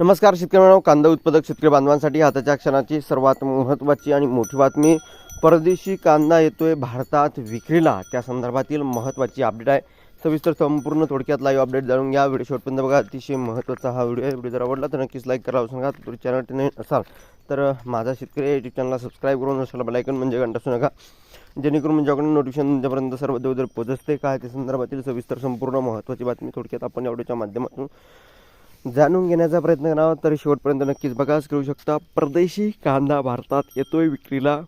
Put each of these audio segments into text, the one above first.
नमस्कार शेतकरी मित्रांनो कांदा उत्पादक शेतकरी बांधवांसाठी हाताच्या क्षणाची सर्वात महत्त्वाची आणि मोठी बातमी परदेशी कांदा येतोय भारतात विक्रीला. त्या संदर्भातील महत्त्वाची अपडेट आहे. सविस्तर संपूर्ण थोडक्यात लाईव्ह अपडेट जाणून घ्या. व्हिडिओ शेवटपर्यंत बघा. अतिशय महत्त्वाचा हा व्हिडिओ आहे. व्हिडिओ जर आवडला तर नक्कीच लाईक करा सांगा तुम्ही चॅनल नवीन असाल तर माझा शेतकरी यूट्यूब चॅनलला सबस्क्राईब करून असाल बेलायकन म्हणजे घंटा असू नका. जेणेकरून म्हणजे माझ्याकडून नोटिफिकेशन तुमच्यापर्यंत सर्व देवदर पोचते काय त्या संदर्भातील सविस्तर संपूर्ण महत्त्वाची बातमी थोडक्यात आपण या व्हिडिओच्या माध्यमातून जाणून घेण्याचा प्रयत्न करावा तर शेवटपर्यंत नक्कीच बघाच करू शकता. परदेशी कांदा भारतात येतोय विक्रीला.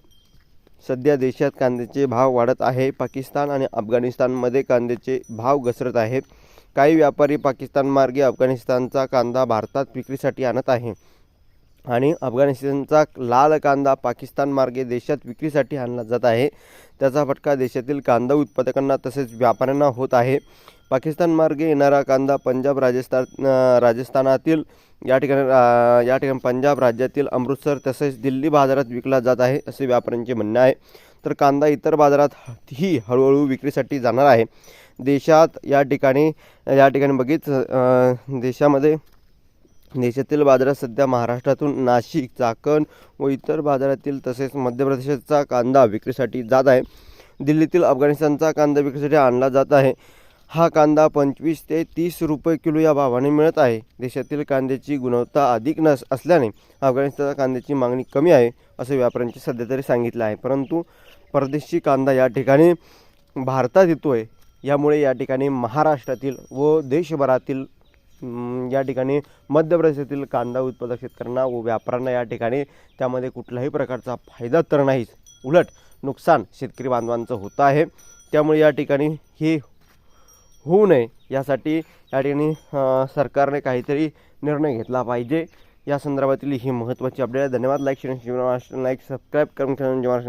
सध्या देशात कांद्याचे भाव वाढत आहे. पाकिस्तान आणि अफगाणिस्तानमध्ये कांद्याचे भाव घसरत आहेत काही व्यापारी पाकिस्तानमार्गे अफगाणिस्तानचा कांदा भारतात विक्रीसाठी आणत आहे. आणि अफगाणिस्तानचा लाल कांदा पाकिस्तानमार्गे देशात विक्रीसाठी आणला जात आहे. त्याचा फटका देशातील कांदा उत्पादकांना तसेच व्यापाऱ्यांना होत आहे. पाकिस्तान मार्गे येणारा कांदा पंजाब राजस्थान राजस्थानातील या ठिकाणी या ठिकाणी पंजाब राज्यातील अमृतसर तसेच दिल्ली बाजारात विकला जात आहे असे व्यापाऱ्यांचे म्हणणे आहे. तर कांदा इतर बाजारात ही हळूहळू विक्रीसाठी जाणार आहे. देशात या ठिकाणी या ठिकाणी बघित देशामध्ये देशातील बाजारात सध्या महाराष्ट्रातून नाशिक चाकण व इतर बाजारातील तसेच मध्य प्रदेशाचा कांदा विक्रीसाठी जात आहे. दिल्लीतील अफगाणिस्तानचा कांदा विक्रीसाठी आणला जात आहे. हा कांदा पंचवीस ते तीस रुपये किलो या भावाने मिळत आहे. देशातील कांद्याची गुणवत्ता अधिक नस असल्याने अफगाणिस्तानच्या कांद्याची मागणी कमी आहे असं व्यापाऱ्यांचे सध्या तरी सांगितलं आहे. परंतु परदेशी कांदा या ठिकाणी भारतात येतो आहे यामुळे या ठिकाणी महाराष्ट्रातील व देशभरातील या ठिकाणी मध्य प्रदेशातील कांदा उत्पादक शेतकऱ्यांना व व्यापाऱ्यांना या ठिकाणी त्यामध्ये कुठलाही प्रकारचा फायदा तर नाहीच. उलट नुकसान शेतकरी बांधवांचं होतं आहे. त्यामुळे या ठिकाणी हे होऊ नये. यासाठी या ठिकाणी सरकारने काहीतरी निर्णय घेतला पाहिजे. या संदर्भातील ही महत्त्वाची अपडेट आहे. धन्यवाद. लाईक शेअर लाईक सबस्क्राईब करून ठेवा.